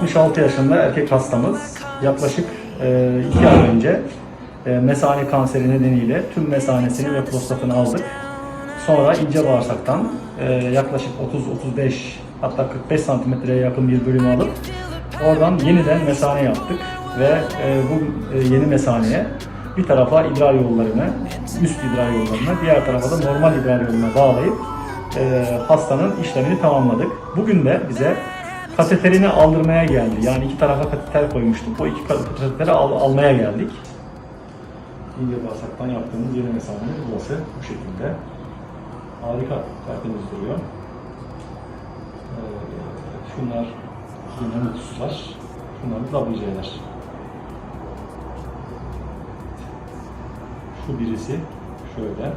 66 yaşında erkek hastamız yaklaşık 2 ay önce e, mesane kanseri nedeniyle tüm mesanesini ve prostatını aldık. Sonra ince bağırsaktan e, yaklaşık 30-35 hatta 45 santimetreye yakın bir bölümü alıp oradan yeniden mesane yaptık ve e, bu e, yeni mesaneye bir tarafa idrar yollarını, üst idrar yollarını, diğer tarafa da normal idrar yoluna bağlayıp e, hastanın işlemini tamamladık. Bugün de bize kateterini aldırmaya geldi. Yani iki tarafa kateter koymuştuk. O iki kateteri al- almaya geldik. İnce bağırsaktan yaptığımız yeni mesanemiz burası bu şekilde. Harika tertemiz duruyor. Ee, şunlar yine mutsuzlar. Şunlar da WC'ler. Şu birisi şöyle.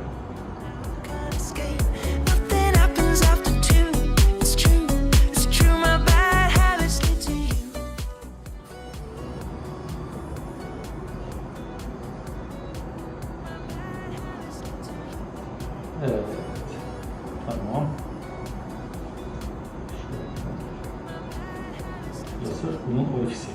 Evet. Tamam. Burası bunun ofisi.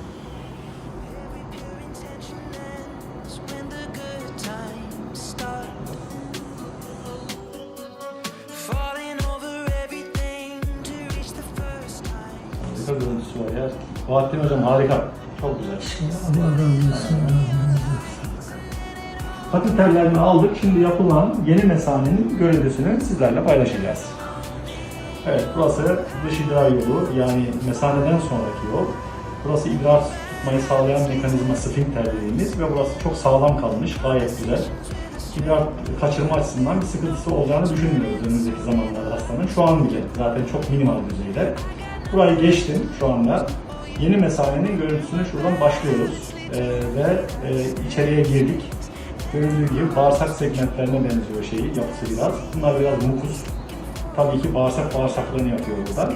Harika görüntüsü var ya. Bahattin Hocam harika. Çok güzel. Allah razı olsun. Kateterlerini aldık. Şimdi yapılan yeni mesanenin görüntüsünü sizlerle paylaşacağız. Evet, burası dış idrar yolu yani mesaneden sonraki yol. Burası idrar tutmayı sağlayan mekanizma sfinkter dediğimiz ve burası çok sağlam kalmış, gayet güzel. İdrar kaçırma açısından bir sıkıntısı olacağını düşünmüyoruz önümüzdeki zamanlarda hastanın. Şu an bile zaten çok minimal düzeyde. Burayı geçtim şu anda. Yeni mesanenin görüntüsüne şuradan başlıyoruz. Ee, ve e, içeriye girdik. Görüldüğü gibi bağırsak segmentlerine benziyor şeyi, yapısı biraz. Bunlar biraz mukus. Tabii ki bağırsak bağırsaklarını yapıyor burada.